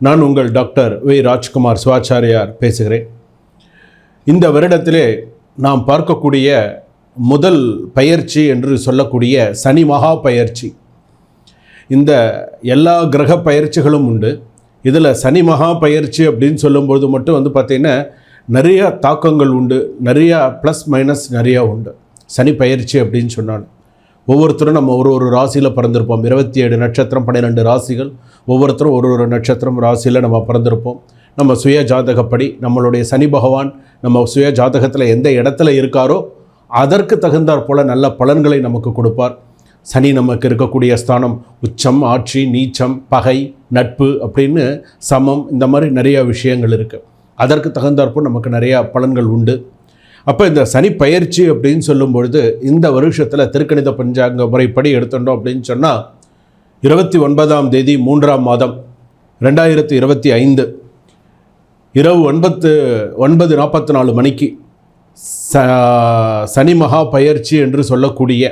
நான் உங்கள் doctor V. Rajkumar Sivachariyar பேசுகிறேன். இந்த வருடத்திலே நாம் பார்க்கக்கூடிய முதல் பயிற்சி என்று சொல்லக்கூடிய சனி மகா பயிற்சி. இந்த எல்லா கிரக பயிற்சிகளும் உண்டு. இதில் சனி மகா பயிற்சி அப்படின்னு சொல்லும்பொழுது மட்டும் வந்து பார்த்திங்கன்னா நிறையா தாக்கங்கள் உண்டு. நிறையா ப்ளஸ் மைனஸ் நிறையா உண்டு. சனி பயிற்சி அப்படின்னு சொன்னாலும். ஒவ்வொருத்தரும் நம்ம ஒரு ஒரு ராசியில் பிறந்திருப்போம். இருபத்தி ஏழு நட்சத்திரம் பன்னிரெண்டு ராசிகள். ஒவ்வொருத்தரும் ஒரு ஒரு நட்சத்திரம் ராசியில் நம்ம பிறந்திருப்போம். நம்ம சுய ஜாதகப்படி நம்மளுடைய சனி பகவான் நம்ம சுய ஜாதகத்தில் எந்த இடத்துல இருக்காரோ அதற்கு தகுந்தாற் போல நல்ல பலன்களை நமக்கு கொடுப்பார். சனி நமக்கு இருக்கக்கூடிய ஸ்தானம் உச்சம் ஆட்சி நீச்சம் பகை நட்பு அப்படின்னு சமம் இந்த மாதிரி நிறையா விஷயங்கள் இருக்குது அதற்கு தகுந்தாற்போல் நமக்கு நிறையா பலன்கள் உண்டு. அப்போ இந்த சனி பயிற்சி அப்படின்னு சொல்லும் பொழுது இந்த வருஷத்தில் திருக்கணித பஞ்சாங்க முறைப்படி எடுத்துட்டோம் அப்படின்னு சொன்னால் இருபத்தி ஒன்பதாம் தேதி மூன்றாம் மாதம் ரெண்டாயிரத்தி இருபத்தி ஐந்து இரவு ஒன்பத்து ஒன்பது நாற்பத்தி நாலு மணிக்கு ச சனி மகா பயிற்சி என்று சொல்லக்கூடிய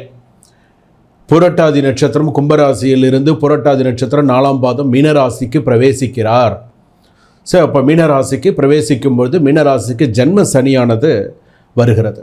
புரட்டாதி நட்சத்திரம் கும்பராசியிலிருந்து புரட்டாதி நட்சத்திரம் நாலாம் பாதம் மீனராசிக்கு பிரவேசிக்கிறார். ஸோ அப்போ மீனராசிக்கு பிரவேசிக்கும் பொழுது மீனராசிக்கு ஜென்ம சனியானது வருகிறது.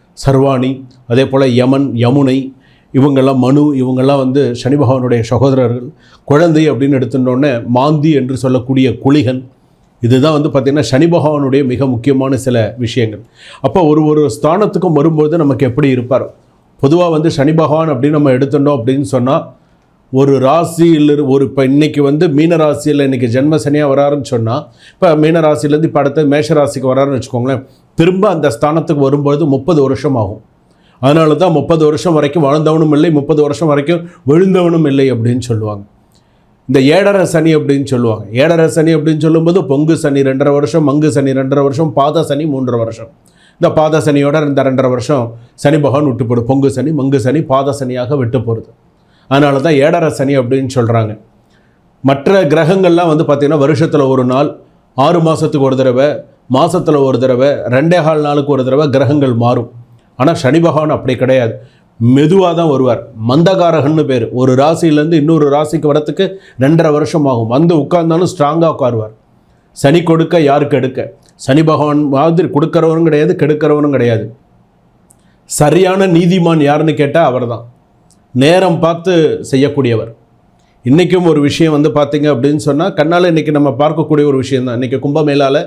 சர்வாணி அதே போல் யமன் யமுனை இவங்கெல்லாம் மனு இவங்கெல்லாம் வந்து சனி பகவானுடைய சகோதரர்கள் குழந்தை அப்படின்னு எடுத்துட்டோன்னே மாந்தி என்று சொல்லக்கூடிய குளிகன். இதுதான் வந்து பார்த்திங்கன்னா சனி பகவானுடைய மிக முக்கியமான சில விஷயங்கள். அப்போ ஒரு ஒரு ஸ்தானத்துக்கும் வரும்போது நமக்கு எப்படி இருப்பார்? பொதுவாக வந்து சனி பகவான் அப்படின்னு நம்ம எடுத்துட்டோம் அப்படின்னு சொன்னால் ஒரு ராசியில் ஒரு இப்போ இன்றைக்கி வந்து மீன ராசியில் இன்றைக்கி ஜென்ம சனியாக வராருன்னு சொன்னால் இப்போ மீன ராசியிலேருந்து இப்போ அடுத்து மேஷ ராசிக்கு வராருன்னு வச்சுக்கோங்களேன் திரும்ப அந்த ஸ்தானத்துக்கு வரும்பொழுது முப்பது வருஷம் ஆகும். அதனால தான் முப்பது வருஷம் வரைக்கும் வாழ்ந்தவனும் இல்லை முப்பது வருஷம் வரைக்கும் விழுந்தவனும் இல்லை அப்படின்னு சொல்லுவாங்க. இந்த ஏழரை சனி அப்படின்னு சொல்லுவாங்க. ஏழரை சனி அப்படின்னு சொல்லும்போது பொங்கு சனி ரெண்டரை வருஷம் மங்கு சனி ரெண்டரை வருஷம் பாத சனி மூன்றரை வருஷம். இந்த பாத சனியோட இந்த ரெண்டரை வருஷம் சனி பகவான் விட்டு போடும் பொங்கு சனி மங்கு சனி பாத சனியாக விட்டு போகிறது அதனால தான் ஏடர சனி அப்படின்னு சொல்கிறாங்க மற்ற கிரகங்கள்லாம் வந்து பார்த்திங்கன்னா வருஷத்தில் ஒரு நாள் ஆறு மாதத்துக்கு ஒரு தடவை மாதத்தில் ஒரு தடவை ரெண்டே கால் நாளுக்கு ஒரு தடவை கிரகங்கள் மாறும். ஆனால் சனி பகவான் அப்படி கிடையாது. மெதுவாக தான் வருவார். மந்தகாரகன்னு பேர். ஒரு ராசியிலேருந்து இன்னொரு ராசிக்கு வரத்துக்கு ரெண்டரை வருஷம் ஆகும். வந்து உட்கார்ந்தாலும் ஸ்ட்ராங்காக உட்காருவார். சனி கொடுக்க யாருக்கு எடுக்க? சனி பகவான் மாதிரி கொடுக்குறவனும் கிடையாது கெடுக்கிறவனும் கிடையாது. சரியான நீதிமான் யாருன்னு கேட்டால் அவர் தான் நேரம் பார்த்து செய்யக்கூடியவர். இன்றைக்கும் ஒரு விஷயம் வந்து பார்த்திங்க அப்படின்னு சொன்னால் கண்ணால் இன்றைக்கி நம்ம பார்க்கக்கூடிய ஒரு விஷயம் தான். இன்றைக்கி கும்பமேளால்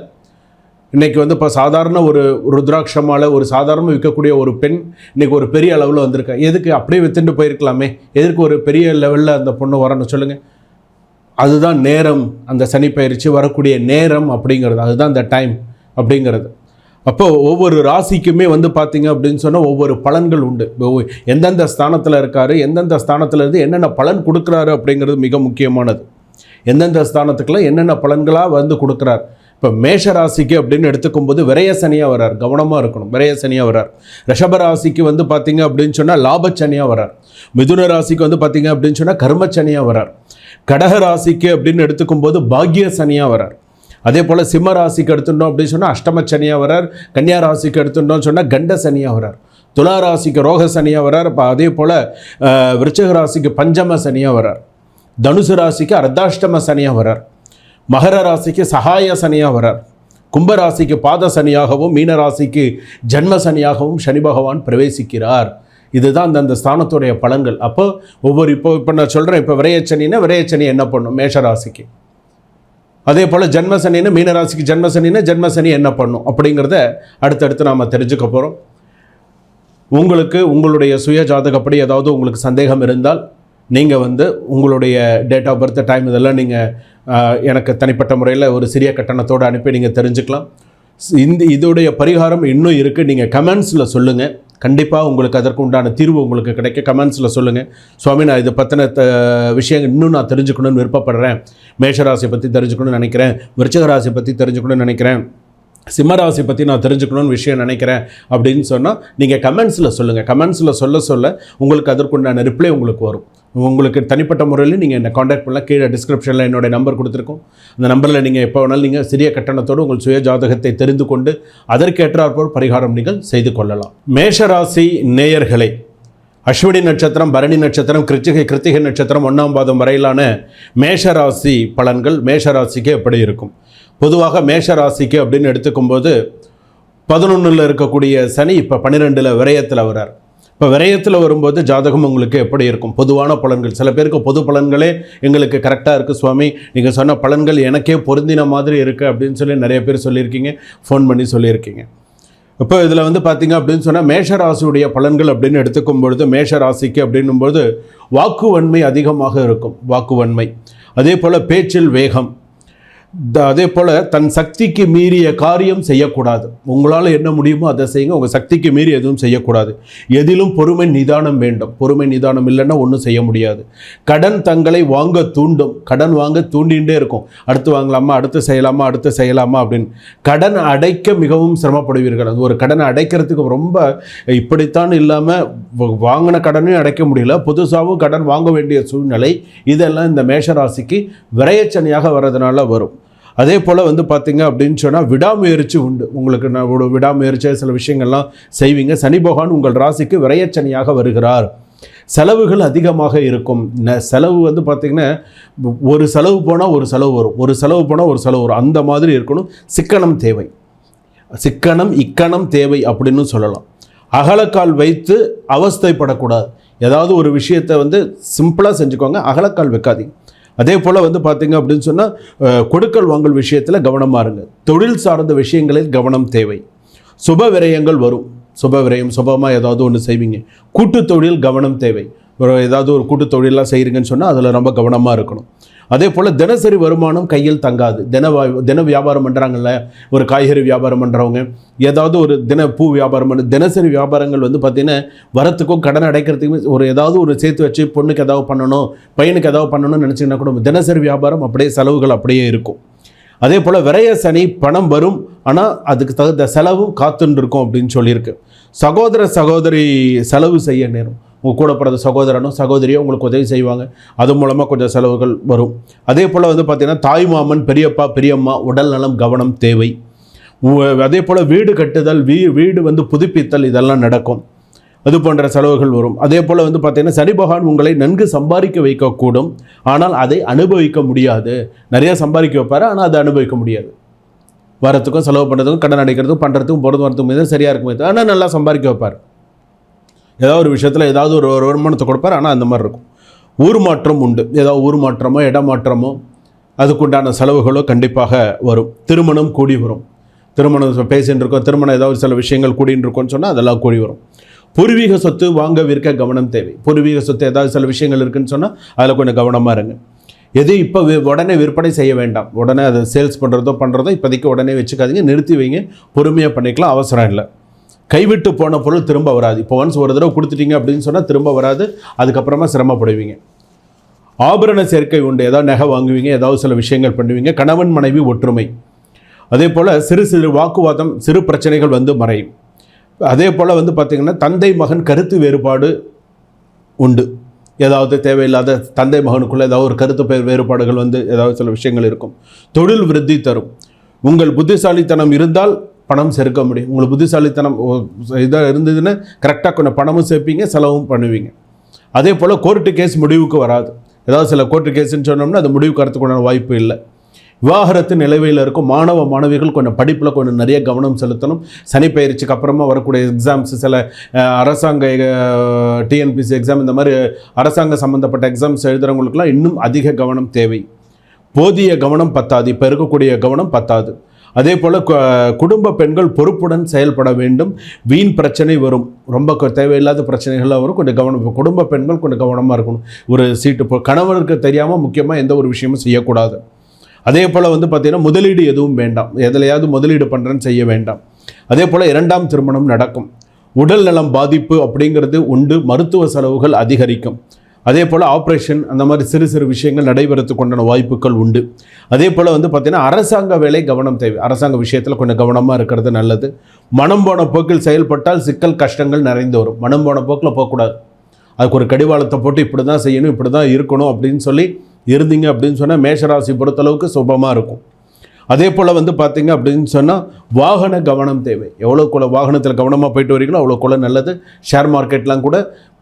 இன்றைக்கி வந்து இப்போ சாதாரண ஒரு ருத்ராட்சமால் ஒரு சாதாரண விற்கக்கூடிய ஒரு பெண் இன்றைக்கி ஒரு பெரிய அளவில் வந்திருக்கா? எதுக்கு அப்படியே வித்துட்டு போயிருக்கலாமே? எதற்கு ஒரு பெரிய லெவலில் அந்த பொண்ணு வரணும் சொல்லுங்கள் அதுதான் நேரம். அந்த சனி பயிற்சி வரக்கூடிய நேரம் அப்படிங்கிறது. அதுதான் அந்த டைம் அப்படிங்கிறது. அப்போ ஒவ்வொரு ராசிக்குமே வந்து பார்த்தீங்க அப்படின்னு சொன்னால் ஒவ்வொரு பலன்கள் உண்டு. எந்தெந்த ஸ்தானத்தில் இருக்கார் எந்தெந்த ஸ்தானத்தில் இருந்து என்னென்ன பலன் கொடுக்குறாரு அப்படிங்கிறது மிக முக்கியமானது. எந்தெந்த ஸ்தானத்துக்குலாம் என்னென்ன பலன்களாக வந்து கொடுக்குறார். இப்போ மேஷ ராசிக்கு அப்படின்னு எடுத்துக்கும் போது விரய சனியாக வரார் கவனமாக இருக்கணும். விரையசனியாக வரார். ரிஷப ராசிக்கு வந்து பார்த்தீங்க அப்படின்னு சொன்னால் லாபச்சனியாக வரார். மிதுன ராசிக்கு வந்து பார்த்தீங்க அப்படின்னு சொன்னால் கர்மச்சனியாக வரார். கடக ராசிக்கு அப்படின்னு எடுத்துக்கும் போது பாக்ய சனியாக வரார். அதே போல் சிம்ம ராசிக்கு எடுத்துட்டோம் அப்படின்னு சொன்னால் அஷ்டம சனியாக வரார் கன்னியா ராசிக்கு எடுத்துட்டோம்னு சொன்னால் கண்ட சனியாக வரார் துலா ராசிக்கு ரோக சனியாக வரார் இப்போ அதே போல் விருச்சக ராசிக்கு பஞ்சம சனியாக வரார் தனுசு ராசிக்கு அர்த்தாஷ்டம சனியாக வரார் மகர ராசிக்கு சகாய சனியாக வரார் கும்ப ராசிக்கு பாத சனியாகவும் மீன ராசிக்கு ஜன்ம சனியாகவும் சனி பகவான் பிரவேசிக்கிறார். இதுதான் அந்தந்த ஸ்தானத்துடைய பலன்கள். அப்போ ஒவ்வொரு இப்போ இப்போ நான் சொல்கிறேன் இப்போ விரையச்சனின்னா விரையச்சனி என்ன பண்ணும்? மேஷ ராசிக்கு. அதே போல் ஜென்மசனின்னு மீனராசிக்கு ஜென்மசனின்னா ஜென்மசனி என்ன பண்ணும்? அப்படிங்கிறத அடுத்தடுத்து நாம் தெரிஞ்சுக்க போகிறோம் உங்களுக்கு உங்களுடைய சுய ஜாதகப்படி ஏதாவது உங்களுக்கு சந்தேகம் இருந்தால் நீங்கள் வந்து உங்களுடைய டேட் ஆஃப் பர்த் டைம் இதெல்லாம் நீங்கள் எனக்கு தனிப்பட்ட முறையில் ஒரு சிறிய கட்டணத்தோடு அனுப்பி நீங்கள் தெரிஞ்சுக்கலாம். ஸ்- இந்த இதோடைய பரிகாரம் இன்னும் இருக்குது நீங்கள் கமெண்ட்ஸில் சொல்லுங்கள் கண்டிப்பாக உங்களுக்கு அதற்கு உண்டான தீர்வு உங்களுக்கு கிடைக்க கமெண்ட்ஸில் சொல்லுங்கள் சுவாமி நான் இதை பற்றின த விஷயங்கள் இன்னும் நான் தெரிஞ்சுக்கணும்னு விருப்பப்படுறேன். மேஷராசியை பற்றி தெரிஞ்சுக்கணும்னு நினைக்கிறேன். விருச்சகராசியை பற்றி தெரிஞ்சுக்கணும்னு நினைக்கிறேன். சிம்மராசி பற்றி நான் தெரிஞ்சுக்கணும்னு விஷயம் நினைக்கிறேன் அப்படின்னு சொன்னால் நீங்கள் கமெண்ட்ஸில் சொல்லுங்கள் கமெண்ட்ஸில் சொல்ல சொல்ல உங்களுக்கு அதற்குண்டான ரிப்ளை உங்களுக்கு வரும். உங்களுக்கு தனிப்பட்ட முறையில் நீங்கள் என்னை காண்டாக்ட் பண்ணலாம். கீழே டிஸ்கிரிப்ஷனில் என்னுடைய நம்பர் கொடுத்துருக்கோம். அந்த நம்பரில் நீங்கள் எப்போ வேணாலும் நீங்கள் சிறிய கட்டணத்தோடு உங்கள் சுய ஜாதகத்தை தெரிந்து கொண்டு அதற்கேற்றாற்போல் பரிகாரம் நீங்கள் செய்து கொள்ளலாம். மேஷராசி நேயர்களை அஸ்வினி நட்சத்திரம் பரணி நட்சத்திரம் கிருச்சிகை கிருத்திகை நட்சத்திரம் ஒன்றாம் பாதம் வரையிலான மேஷராசி பலன்கள் மேஷராசிக்கு எப்படி இருக்கும்? பொதுவாக மேஷராசிக்கு அப்படின்னு எடுத்துக்கும்போது பதினொன்றில் இருக்கக்கூடிய சனி இப்போ பன்னிரெண்டில் விரயத்தில் வரார் இப்போ விரயத்தில் வரும்போது ஜாதகம் உங்களுக்கு எப்படி இருக்கும்? பொதுவான பலன்கள். சில பேருக்கு பொது பலன்களே எங்களுக்கு கரெக்டாக இருக்குது சுவாமி. நீங்கள் சொன்ன பலன்கள் எனக்கே பொருந்தின மாதிரி இருக்குது அப்படின்னு சொல்லி நிறைய பேர் சொல்லியிருக்கீங்க. ஃபோன் பண்ணி சொல்லியிருக்கீங்க. இப்போ இதில் வந்து பார்த்தீங்க அப்படின்னு சொன்னால் மேஷராசியுடைய பலன்கள் அப்படின்னு எடுத்துக்கும் பொழுது மேஷராசிக்கு அப்படின்னும்போது வாக்குவன்மை அதிகமாக இருக்கும். வாக்குவன்மை. அதே போல் பேச்சில் வேகம். அதே போல் தன் சக்திக்கு மீறிய காரியம் செய்யக்கூடாது. உங்களால் என்ன முடியுமோ அதை செய்யுங்க. உங்கள் சக்திக்கு மீறி எதுவும் செய்யக்கூடாது. எதிலும் பொறுமை நிதானம் வேண்டும். பொறுமை நிதானம் இல்லைன்னா ஒன்றும் செய்ய முடியாது. கடன் தங்களை வாங்க தூண்டும். கடன் வாங்க தூண்டிகிட்டே இருக்கும். அடுத்து வாங்கலாமா? அடுத்து செய்யலாமா? அடுத்து செய்யலாமா? அப்படின்னு. கடன் அடைக்க மிகவும் சிரமப்படுவீர்கள். அது ஒரு கடனை அடைக்கிறதுக்கு ரொம்ப இப்படித்தான் இல்லாமல் வாங்கின கடனையும் அடைக்க முடியல. புதுசாகவும் கடன் வாங்க வேண்டிய சூழ்நிலை. இதெல்லாம் இந்த மேஷராசிக்கு விரையச்சனையாக வர்றதுனால வரும். அதே போல் வந்து பார்த்தீங்க அப்படின்னு சொன்னால் விடாமுயற்சி உண்டு. உங்களுக்கு நான் ஒரு விடாமுயற்சியாக சில விஷயங்கள்லாம் செய்வீங்க. சனி பகவான் உங்கள் ராசிக்கு விரையச்சனையாக வருகிறார். செலவுகள் அதிகமாக இருக்கும். ந- செலவு வந்து பார்த்திங்கன்னா ஒரு செலவு போனால் ஒரு செலவு வரும். ஒரு செலவு போனால் ஒரு செலவு வரும். அந்த மாதிரி இருக்கணும். சிக்கனம் தேவை. சிக்கனம் இக்கணம் தேவை அப்படின்னு சொல்லலாம். அகலக்கால் வைத்து அவஸ்தைப்படக்கூடாது. ஏதாவது ஒரு விஷயத்தை வந்து சிம்பிளாக செஞ்சுக்கோங்க. அகலக்கால் வைக்காதீங்க. அதே போல் வந்து பார்த்தீங்க அப்படின்னு சொன்னால் கொடுக்கல் வாங்கல் விஷயத்தில் கவனமாக இருங்க. தொழில் சார்ந்த விஷயங்களில் கவனம் தேவை. சுப விரயங்கள் வரும். சுப விரயம் சுபமாக ஏதாவது ஒன்று செய்வீங்க. கூட்டுத் தொழில் கவனம் தேவை. ஒரு ஏதாவது ஒரு கூட்டுத் தொழிலாக செய்கிறீங்கன்னு சொன்னால் அதில் ரொம்ப கவனமாக இருக்கணும். அதே போல் தினசரி வருமானம் கையில் தங்காது. தின தின வியாபாரம் பண்ணுறாங்கல்ல ஒரு காய்கறி வியாபாரம் பண்ணுறவங்க ஏதாவது ஒரு தின பூ வியாபாரம் பண்ண தினசரி வியாபாரங்கள் வந்து பார்த்திங்கன்னா வரத்துக்கும் கடன் அடைக்கிறதுக்கும் ஒரு ஏதாவது ஒரு சேர்த்து வச்சு பொண்ணுக்கு ஏதாவது பண்ணணும் பையனுக்கு ஏதாவது பண்ணணும்னு நினச்சிங்கன்னா கூட தினசரி வியாபாரம் அப்படியே செலவுகள் அப்படியே இருக்கும். அதே போல் விரைய சனி பணம் வரும் ஆனால் அதுக்கு தகுந்த செலவும் காத்துன்னு இருக்கும் அப்படின்னு சொல்லியிருக்கு. சகோதர சகோதரி செலவு செய்ய நேரம். உங்கள் கூட பிறந்த சகோதரனோ சகோதரியோ உங்களுக்கு உதவி செய்வாங்க. அது மூலமாக கொஞ்சம் செலவுகள் வரும். அதே போல் வந்து பார்த்திங்கன்னா தாய் மாமன் பெரியப்பா பெரியம்மா உடல் நலம் கவனம் தேவை. அதே போல் வீடு கட்டுதல் வீ வீடு வந்து புதுப்பித்தல் இதெல்லாம் நடக்கும். அது போன்ற செலவுகள் வரும். அதே போல் வந்து பார்த்தீங்கன்னா சனி பகவான் உங்களை நன்கு சம்பாதிக்க வைக்கக்கூடும். ஆனால் அதை அனுபவிக்க முடியாது. நிறையா சம்பாதிக்க வைப்பார் ஆனால் அதை அனுபவிக்க முடியாது. வரத்துக்கும் செலவு பண்ணுறதுக்கும் கடன் அடைக்கிறதுக்கும் பண்ணுறதுக்கும் போகிறது வரதுக்கும் சரியாக இருக்கும் ஆனால் நல்லா சம்பாதிக்க வைப்பார். ஏதாவது ஒரு விஷயத்தில் ஏதாவது ஒரு ஒரு வருமானத்தை கொடுப்பார் ஆனால் அந்த மாதிரி இருக்கும். ஊர் மாற்றம் உண்டு. ஏதாவது ஊர் மாற்றமோ இடமாற்றமோ அதுக்குண்டான செலவுகளோ கண்டிப்பாக வரும். திருமணம் கூடி வரும். திருமணம் பேசின்னு இருக்கோம். திருமணம் ஏதாவது சில விஷயங்கள் கூடின்னு இருக்கோம்னு சொன்னால் அதெல்லாம் கூடி வரும். பூர்வீக சொத்து வாங்க விற்க கவனம் தேவை. பூர்வீக சொத்து ஏதாவது சில விஷயங்கள் இருக்குன்னு சொன்னால் அதில் கொஞ்சம் கவனமாக இருங்க. எது இப்போ உடனே விற்பனை செய்ய வேண்டாம். உடனே அதை சேல்ஸ் பண்ணுறதோ பண்ணுறதோ இப்போதைக்கு உடனே வச்சுக்காதீங்க. நிறுத்தி வைங்க. பொறுமையாக பண்ணிக்கலாம். அவசரம் இல்லை. கைவிட்டு போன பொருள் திரும்ப வராது. இப்போ ஒன்ஸ் ஒரு தடவை கொடுத்துட்டீங்க அப்படின்னு சொன்னால் திரும்ப வராது. அதுக்கப்புறமா சிரமப்படுவீங்க. ஆபரண சேர்க்கை உண்டு. ஏதாவது நகை வாங்குவீங்க ஏதாவது சில விஷயங்கள் பண்ணுவீங்க. கணவன் மனைவி ஒற்றுமை. அதே போல் சிறு சிறு வாக்குவாதம் சிறு பிரச்சனைகள் வந்து மறையும். அதே போல் வந்து பார்த்திங்கன்னா தந்தை மகன் கருத்து வேறுபாடு உண்டு. ஏதாவது தேவையில்லாத தந்தை மகனுக்குள்ளே ஏதாவது ஒரு கருத்து பேர் வேறுபாடுகள் வந்து ஏதாவது சில விஷயங்கள் இருக்கும். தொழில் விருத்தி தரும். உங்கள் புத்திசாலித்தனம் இருந்தால் பணம் சேர்க்க முடியும். உங்களுக்கு புத்திசாலித்தனம் இதாக இருந்ததுன்னா கரெக்டாக கொஞ்சம் பணமும் சேர்ப்பீங்க செலவும் பண்ணுவீங்க. அதே போல் கோர்ட்டு கேஸ் முடிவுக்கு வராது. ஏதாவது சில கோர்ட்டு கேஸ்ன்னு சொன்னோம்னா அது முடிவுக்கு வரத்துக்குண்டான வாய்ப்பு இல்லை. விவாகரத்து நிலவையில் இருக்கும் மாணவ மாணவிகள் கொஞ்சம் படிப்பில் கொஞ்சம் நிறைய கவனம் செலுத்தணும். சனி பயிற்சிக்கு அப்புறமா வரக்கூடிய எக்ஸாம்ஸ் சில அரசாங்க டிஎன்பிசி எக்ஸாம் இந்த மாதிரி அரசாங்க சம்மந்தப்பட்ட எக்ஸாம்ஸ் எழுதுகிறவங்களுக்குலாம் இன்னும் அதிக கவனம் தேவை. போதிய கவனம் பத்தாது. இப்போ இருக்கக்கூடிய கவனம் பத்தாது. அதே போல் குடும்ப பெண்கள் பொறுப்புடன் செயல்பட வேண்டும். வீண் பிரச்சனை வரும். ரொம்ப தேவையில்லாத பிரச்சனைகள்லாம் வரும். கொஞ்சம் கவனம் குடும்ப பெண்கள் கொஞ்சம் கவனமாக இருக்கணும். ஒரு சீட்டு இப்போ கணவருக்கு தெரியாமல் முக்கியமாக எந்த ஒரு விஷயமும் செய்யக்கூடாது. அதே போல் வந்து பார்த்திங்கன்னா முதலீடு எதுவும் வேண்டாம். எதுலையாவது முதலீடு பண்ணுறேன்னு செய்ய வேண்டாம். அதே போல் இரண்டாம் திருமணம் நடக்கும். உடல் நலம் பாதிப்பு அப்படிங்கிறது உண்டு. மருத்துவ செலவுகள் அதிகரிக்கும். அதே போல் ஆப்ரேஷன் அந்த மாதிரி சிறு சிறு விஷயங்கள் நடைபெறத்துக்கு உண்டான வாய்ப்புகள் உண்டு. அதே போல் வந்து பார்த்திங்கன்னா அரசாங்க வேலை கவனம் தேவை. அரசாங்க விஷயத்தில் கொஞ்சம் கவனமாக இருக்கிறது நல்லது. மனம் போன போக்கில் செயல்பட்டால் சிக்கல் கஷ்டங்கள் நிறைந்து வரும். மனம் போன போக்கில் போகக்கூடாது. அதுக்கு ஒரு கடிவாளத்தை போட்டு இப்படி தான் செய்யணும் இப்படி தான் இருக்கணும் அப்படின்னு சொல்லி இருந்தீங்க அப்படின்னு சொன்னால் மேஷராசி பொறுத்தளவுக்கு சுபமாக இருக்கும். அதே போல் வந்து பார்த்தீங்க அப்படின்னு சொன்னால் வாகன கவனம் தேவை. எவ்வளோக்குள்ள வாகனத்தில் கவனமாக போயிட்டு வரீங்களோ அவ்வளோக்குள்ள நல்லது. ஷேர் மார்க்கெட்லாம் கூட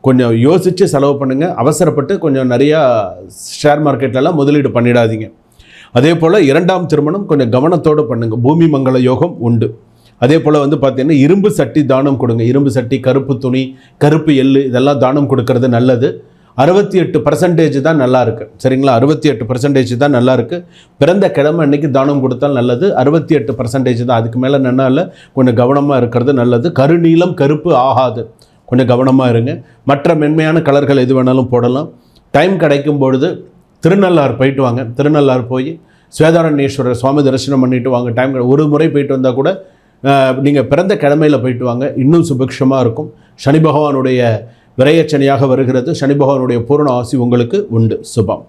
கொஞ்சம் யோசித்து செலவு பண்ணுங்கள் அவசரப்பட்டு கொஞ்சம் நிறையா ஷேர் மார்க்கெட்லலாம் முதலீடு பண்ணிடாதீங்க. அதே போல் இரண்டாம் திருமணம் கொஞ்சம் கவனத்தோடு பண்ணுங்கள் பூமி மங்கள யோகம் உண்டு. அதே போல் வந்து பார்த்தீங்கன்னா இரும்பு சட்டி தானம் கொடுங்க. இரும்பு சட்டி கருப்பு துணி கருப்பு எள்ளு இதெல்லாம் தானம் கொடுக்கறது நல்லது. அறுபத்தி எட்டு பர்சன்டேஜ் தான் நல்லா இருக்கு. சரிங்களா? அறுபத்தி எட்டு பர்சன்டேஜ் தான் நல்லா இருக்கு. பிறந்த கிழமை அன்னைக்கு தானம் கொடுத்தால் நல்லது. அறுபத்தி எட்டு பர்சன்டேஜ் தான். அதுக்கு மேலே நல்லா இல்லை கொஞ்சம் கவனமாக இருக்கிறது நல்லது. கருநீளம் கருப்பு ஆகாது. கொஞ்சம் கவனமாக இருங்க. மற்ற மென்மையான கலர்கள் எது வேணாலும் போடலாம். டைம் கிடைக்கும் பொழுது திருநள்ளாறு போயிட்டு வாங்க. திருநள்ளாறு போய் ஸ்வேதாரண்யேஸ்வரர் சுவாமி தரிசனம் பண்ணிட்டு வாங்க. டைம் ஒரு முறை போயிட்டு வந்தால் கூட நீங்கள் பிறந்த கிழமையில் போயிட்டு வாங்க. இன்னும் சுபிக்ஷமாக இருக்கும். சனி பகவானுடைய விரயச்சனியாக வருகிறது. சனி பகவானுடைய பூரண ஆசி உங்களுக்கு உண்டு. சுபம்.